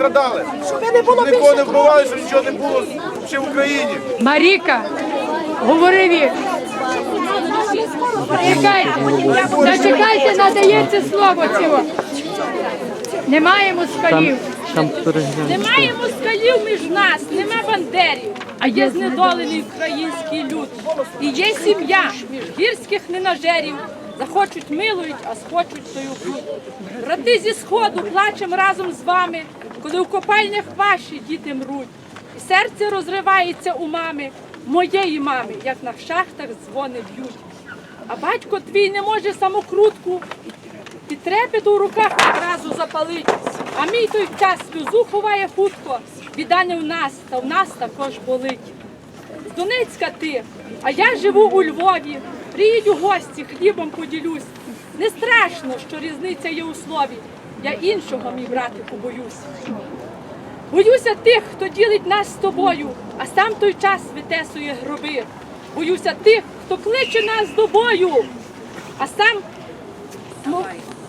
страдали. Щоб не було Нікого не вбивали, щоб нічого не було ще в Україні. Маріка, говори він. Чекайте, зачекайте, надається слово цього. Немає москалів. Немає москалів між нас, нема бандерів, а є знедолений український люд. І є сім'я між гірських ненажерів. Захочуть милують, а схочуть тою б'ють. Брати зі сходу плачем разом з вами, коли в копальнях ваші діти мруть. І серце розривається у мами, моєї мами, як на шахтах дзвони б'ють. А батько твій не може самокрутку і трепет у руках одразу запалить. А мій той час сльозу ховає хутко. Біда не в нас, та в нас також болить. З Донецька ти, а я живу у Львові. Приїдь у гості, хлібом поділюсь. Не страшно, що різниця є у слові. Я іншого, мій братику, боюсь. Боюся тих, хто ділить нас з тобою, а сам той час витесує гроби. Боюся тих, хто кличе нас до бою, а сам мов-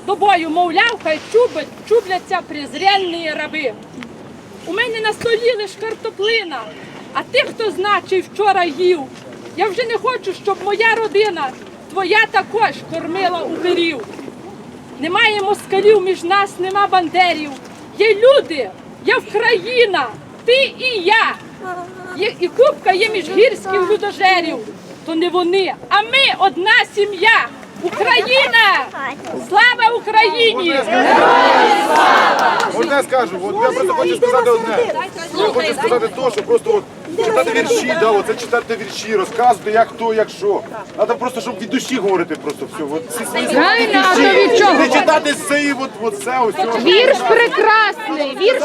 до бою, мовляв, хай чубать, чубляться презренні раби. У мене на столі лиш картоплина, а ти, хто значить вчора їв. Я вже не хочу, щоб моя родина, твоя також кормила уберів. Немає москалів між нас, нема бандерів. Є люди, є Вкраїна, ти і я. Є, і кубка є між гірських людожерів. То не вони, а ми одна сім'я. Україна! Слава Україні! Я скажу, от я просто хочу сказати одне. Я хочу сказати те, що просто от читати вірші, да, оце читати вірші, розказувати, як хто, як що. Треба просто, щоб від душі говорити просто все. От, всі свої Правильно, а то від чого? Не читати з цієї, от, от це ось. цього. Вірш прекрасний, вірш